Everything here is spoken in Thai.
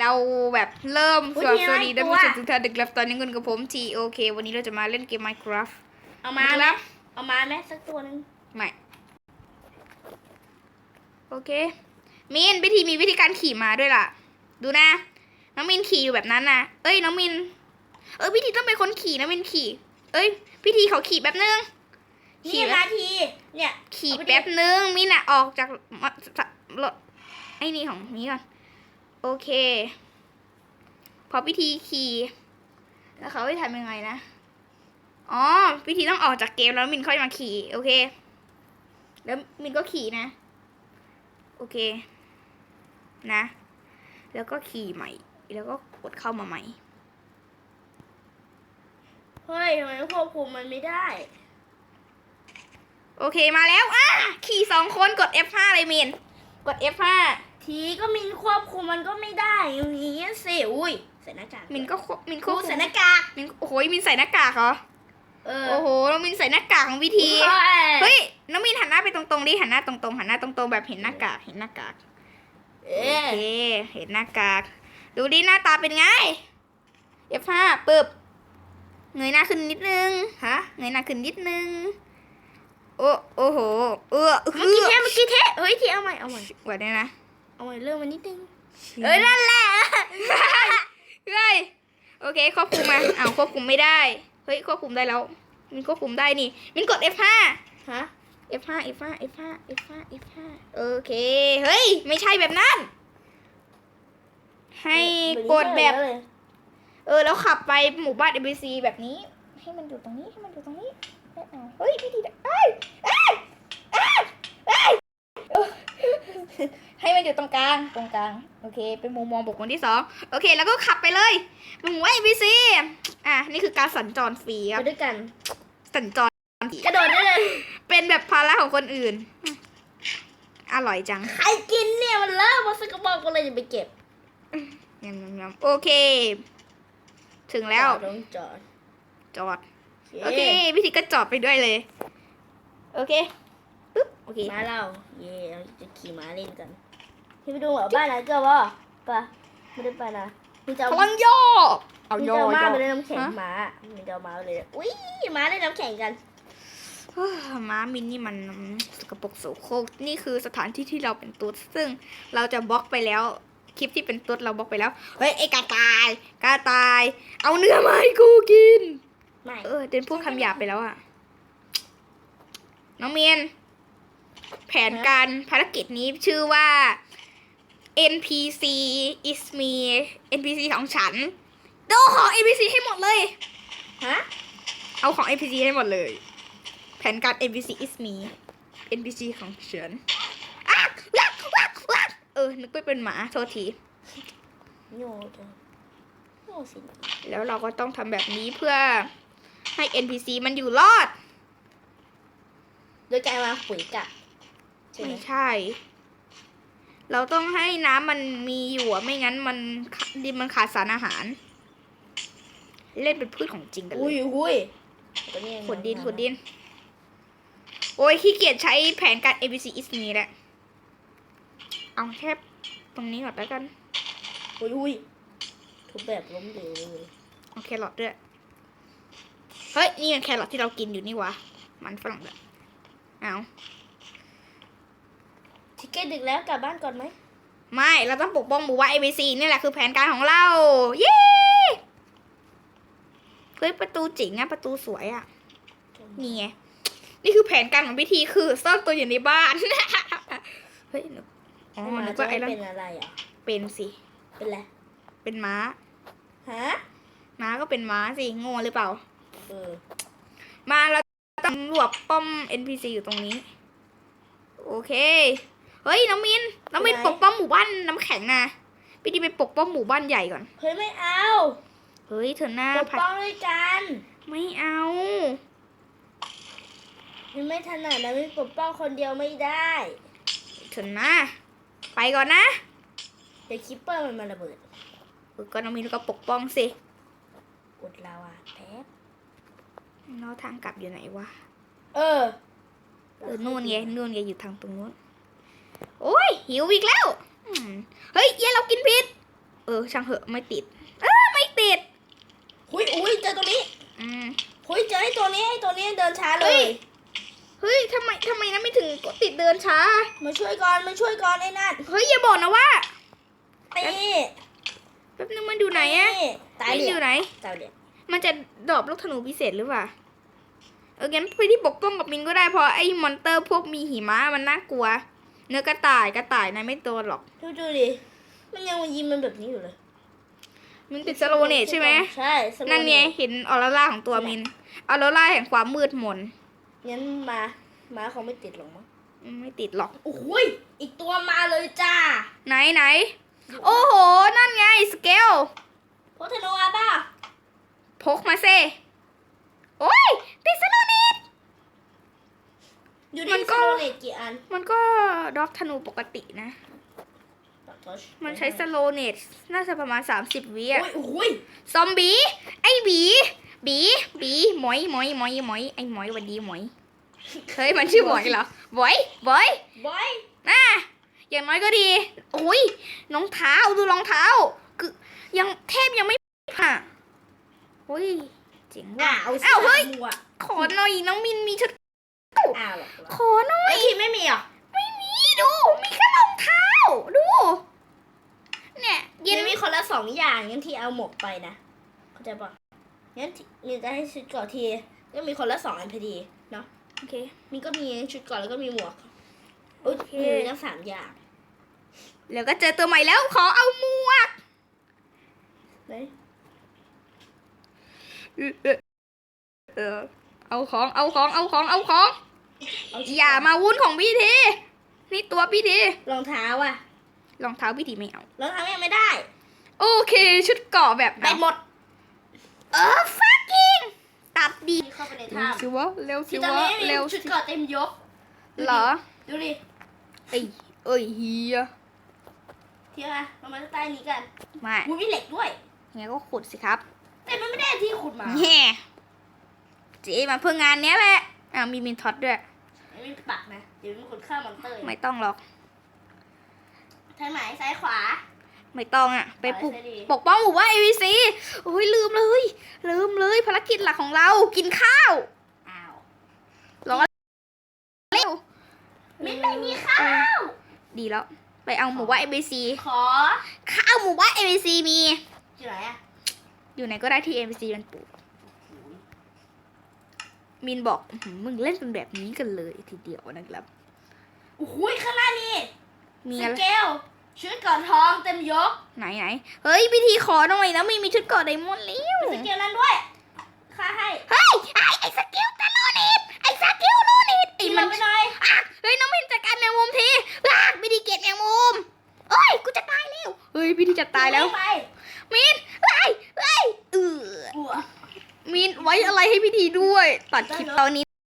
เราแบบเริ่มอุ๊สยวัสมีอะไรดีท่านตัวผู้ชมทุกท่านดึกลับตอนนี้คุณกับผมทีโอเค วันนี้เราจะมาเล่นเกม Minecraft เอามาไหมครับเอามาไหมสักตัวหนึงไม่โอเค มินวิธีมีวิธีการขี่ม้าด้วยล่ะ ดูนะ น้องมินขี่อยู่แบบนั้นนะเอ้ยน้องมิน เอ้ยพิธีต้องเป็นคนขี่นะมินขี่ เอ้ยพิธีเขาขี่แบบนึง นี่ขี่แบนาบที เนี่ยขี่เอาไปดิแป๊บนึงมินอะออกจากมรถไอ้นี่ของนี้ก่อน โอเค พอพิธีขี่แล้วเขาให้ทำยังไงนะ อ๋อพิธีต้องออกจากเกมแล้วมินค่อยมาขี่ โอเค แล้วมินก็ขี่นะ โอเค นะ แล้วก็ขี่ใหม่ แล้วก็กดเข้ามาใหม่ เฮ้ยทำไมควบคุมมันไม่ได้ โอเคมาแล้ว อะ ขี่สองคนกด F5 เลยมิน กด F5 ทีก็มินควบคุมมันก็ไม่ได้อย่างนี้สิอุ้ยใส่หน้ากากมินก็ควบมินคควรูบคุมใส่หน้ากากมินโอ้โหมินใส่หน้ากากเหรอเออโอ้โหน้องมินใส่หน้ากากของวิธีเฮ้เฮ้ยยน้องมินหันหน้าไปตรงๆดิหันหน้าตรงๆหันหน้าตรงๆแบบเห็นหน้ากากเห็นหน้ากากเอ๊โอะเคเห็นหน้ากาก ดูดิหน้าตาเป็นไง F5 ปึ๊บเงยหน้าขึ้นนิดนึงฮะเงยหน้าขึ้นนิดนึงโอ้โอ้โหเออเมื่อกี้เทเมื่อกี้เทเฮ้ยทีเอาใหม่เอาใหม่ กว่านี้นะ เอาใหม่เริ่มมันนิดนึงเอ้เอ้ยยนั่นั่นนแหละเฮ้ยโอเคควบคุมมาอ้าวควบคุมไม่ได้เฮ้ยควบคุมได้แล้วมินควบคุมได้นี่มินกด F5 ฮะ F5 F5 F5 F5 F5 โอเคเฮ้ยไม่ใช่แบบนั้น ให้กดแบบเออแล้วขับไปหมู่บ้าน ABC แบบนี้ ให้มันอยู่ตรงนี้ให้มันอยู่ตรงนี้ไม่เอาเฮ้ยพี่ดีเอ้ยเอ้ยเอ้ยเอ้ยเออ ให้มันอยู่ตรงกลางตรงกลางโอเค เป็นมุมมองบุคคลที่สองโอเค แล้วก็ขับไปเลยหมู่บ้าน ABC อะนี่คือการสัญจรฟรีคไปรับด้วยกัน สัญจรฟรีกระโดดได้เลยเป็นแบบภาระของคนอื่น อร่อยจังใครกินเนี่ยมันเริ่มมาสักกระบอกก็เลยจะไปเก็บยำยำยำโอเค ถึงแล้วจอดลงจอดจอด โอเคพี่ทิก็จอดไปด้วยเลย โอเคปึ๊บ โอเคมาเราเย่เราจะขี่ม้าเล่นกัน พี่ไปดูเหรอบ้านนะเจ้าวะปะไม่ได้ไปนะมีจะพเอาลังย่อเอามีย่อจะเอาม้าย่อไปเล่นน้ำแข็งฮะม้ามีจะเอาม้าไปเลยอุ้ยม้าเล่นน้ำแข็งกันเฮ้ยม้ามินนี่มันสกปรกโสโครกนี่คือสถานที่ที่เราเป็นตุ๊ดซึ่งเราจะบล็อกไปแล้วคลิปที่เป็นตุ๊ดเราบล็อกไปแล้วเฮ้ยไอ้กระต่ายกระต่าย เอาเนื้อมาให้กูกินไม่เออเดนพูดคำหยาบไปแล้วอะน้องเมียนแผนการภารกิจนี้ชื่อว่า NPC is me NPC ของฉันดูของ NPC ให้หมดเลย ฮะ เอาของ NPC ให้หมดเลย แผนการ NPC is me NPC ของฉันอะวักวักวักเออ นึกว่าเป็นหมา โทษทีโง่จังโง่สิ แล้วเราก็ต้องทำแบบนี้เพื่อให้ NPC มันอยู่รอด โดยการมาปุ๋ยกับ ใช่ไหมไม่ใช่ เราต้องให้น้ำมันมีอยู่อะไม่งั้นมันขาดินมันขาดสารอาหาร เล่นเป็นพืชของจริงกันเลอุ้ยยอุ้ยตัวนี้ขุดดินขุดดิน โอ้ยขี้เกียจใช้แผนการ ABC is me แหละเอาแค่ตรงนี้ก่อนแล้วกัน อุ้ยอุ้ยทุบแบบล้มเหลวเลยเอาแครอทด้วย เฮ้ย นี่มันแครอทที่เรากินอยู่นี่วะ มันฝรั่งแบบเอาทิก เก็ตดึกแล้วกลับบ้านก่อนไหม ไม่ เราต้องปกป้องหมู่บ้าน ABC นี่แหละคือแผนการของเรา เย้เฮ้ยประตูจิ๋งอะประตูสวยอะนี่ไงนี่คือแผนการของพิธีคือซ่อนตัวอยู่ในบ้าน เฮ้ยนึกอ๋อให้ม้านึกจะว่าไอ้ไม่นั่นเป็นอะไรอะเป็นสิ เป็นไร เป็นม้า ฮะ ม้าก็เป็นม้าสิโง่หรือเปล่า เออ มาเราต้องรวบป้อม NPC อยู่ตรงนี้ โอเค เฮ้ยน้องมินน้องมินปกป้องหมู่บ้านน้ำแข็งนะพี่ดีไปปกป้องหมู่บ้านใหญ่ก่อนเฮ้ยไม่เอาเฮ้ยเธอหน้าปกผัดป้องด้วยกันไม่เอามันไม่ถนัดนะมันปกป้องคนเดียวไม่ได้เธอหน้าไปก่อนนะเดี๋ยวคิปเปอร์มันมาระเบิดเออก็น้องมินก็ปกป้องสิกดลาวาแป๊บแล้วทางกลับอยู่ไหนวะเออเออนู่นไงนู่นไงอยู่ทางตรงนู้น โอ้ยหิวอีกแล้วอืมเฮ้ยเย้เรากินผิด เออ ช่างเหอะไม่ติด เออไม่ติดอุ้ยอุ้ยเจอตัวนี้อืมอุ้ยเจอไอ้ตัวนี้ไอ้ตัวนี้เดินช้าเลเฮ้ย ยเฮ้ยทำไมทำไมนะไม่ถึงกดติดเดินช้า มาช่วยก่อนมาช่วยก่อนไอ้นั่นเฮ้ยอย่าบอกนะว่านี่แป๊บนึงมันอยู่ไหนอะนี่ตายมันเดีอยวยู่ไหน ตายเดียวมันจะดรอปลูกธนูพิเศษหรือเปล่า เอองั้นไปที่ปกป้องกับมินก็ได้เพราะไอ้มอนเตอร์พวกมีหิมะมันน่ากลัว เนื้อกระต่ายกระต่ายนายไม่โดนหรอก ดูดูดิ มันยังมายิงมันแบบนี้อยู่เลย มันติดสโลเนตใช่ไหมใช่สโลนั่นไงเตเห็นออร่าของตัวมินออร่าแห่งความมืดมนงั้นมามาเขาไม่ติดหรอกมั้งอืมไม่ติดหรอก โอ้โหยอีกตัวมาเลยจ้า ไหนไหน โอ้โห นั่นไงสเกลพกธนูมาป่ะพกมาเซโอ้ยติดสโลเน ตอยู่มัที่นสก็โลเนตกี่อันมันก็ด็อกธนูปกตินะตัดทอชมันใช้สโลเนตน่าจะประมาณ 30 วิโอ้อะยโอ้ยซอมบี้ไอ้บีบีบีหมอยหมอยหมอยหมอยไอ้หมอยหวันดีหมอยเฮ้ยมันชื่อหมอยเหรอบอยบอยบอยน่ะอย่างน้อยก็ดีโอ้ยรองเท้าดูรองเท้าคือยังแทบยังไม่ผ่าโอ้ยเจ๋งว่ะ อ่าเอาอ้าวเฮ้ยหมวกขอหน่อยน้องมินมีชุด อ้าวเหรอ ขอหน่อย ไอ้ทีไม่มีเหรอไม่มีดู มีแค่รองเท้า ดู เนี่ยเย็เย็นนมีคนละสองอย่างงั้นทีเอาหมวกไปนะเข้าใจป่ะงั้นทีมีจะให้ชุดเก่อนทีก็มีคนละสองอันพอดีเนาะโอเคมีก็มีชุดก่อนแล้วก็มีหมวกอุ๊ยโอเคมีทั้งสามอย่าง แล้วก็เจอตัวใหม่แล้วขอเอาหมวกไหนเออเอาของเอาของเอาของเอาของเอาชุดอย่ามาวุ้นของพี่ทีนี่ตัวพี่ทีรองเท้าอะรองเท้าพี่ทีไม่เอารองเท้ายังไม่ได้ โอเค ชุดเกราะแบบแบตหมด เออ fucking ตัดดีเข้าไปในเร็วถ้ำสิวะเร็วสิที่ตอนวะนี้มีเร็วชุสิดเก่อนเต็มยกเหรอดูดิเอ้ยเอ้ยเฮียเที่ยงอะเรามาใต้นี้กันมาอุ้ยมีเหล็กด้วย งั้นก็ขุดสิครับแต่มันไม่ได้ที่ขุดมา แง่เจ๊มาเพื่องานเนี้ยแหละ อ่ามีมินท็อตด้วยไม่มีปักนะเดี๋ยวมีคนฆ่ามอนเตอร์ไม่ต้องหรอกทางไหนซ้ายขวา ไม่ต้องอะ ไปปลุกขวาใช่ดิปกป้องหมู่บ้าน ABC โอ้ยลืมเลย ลืมเลยภารกิจหลักของเรากินข้าวอ้าวรอเร็วมินไม่มีข้าว ดีแล้ว ไปเอาหมู่บ้าน ABC ขอ ข้าวหมู่บ้าน ABC มีอยู่ไหนอะอยู่ไหนก็ได้ที่ ABC มันปลูก มินบอกอื้อหือมึงเล่นเป็นแบบนี้กันเลยทีเดียวนะครับโอ้โหข้างหน้านี่มีสอะไรเกลชุดก่อนทองเต็มยก ไหนไหนเฮ้ยพิธีขอหน่อยนะมีมีชุดเกอดไดมอนด์แล้วสเกลนั้นด้วยค่าให้เฮ้ยไอไอสกิลตะโลนิดไอสกิลโลนิดไอที่มัมันนไปหน่อยอะเฮ้ยน้องมินจัดการแมงมุมทีอะพิธีเกลียดแมงมุมเอ้ยกูจะตายแล้วเฮ้ยพิธีจะตายแล้ว ไป มินเฮ้ยเฮ้ยเออบัวมินไว้อะไรให้พิธีด้วย ตัดคลิปตอนนี้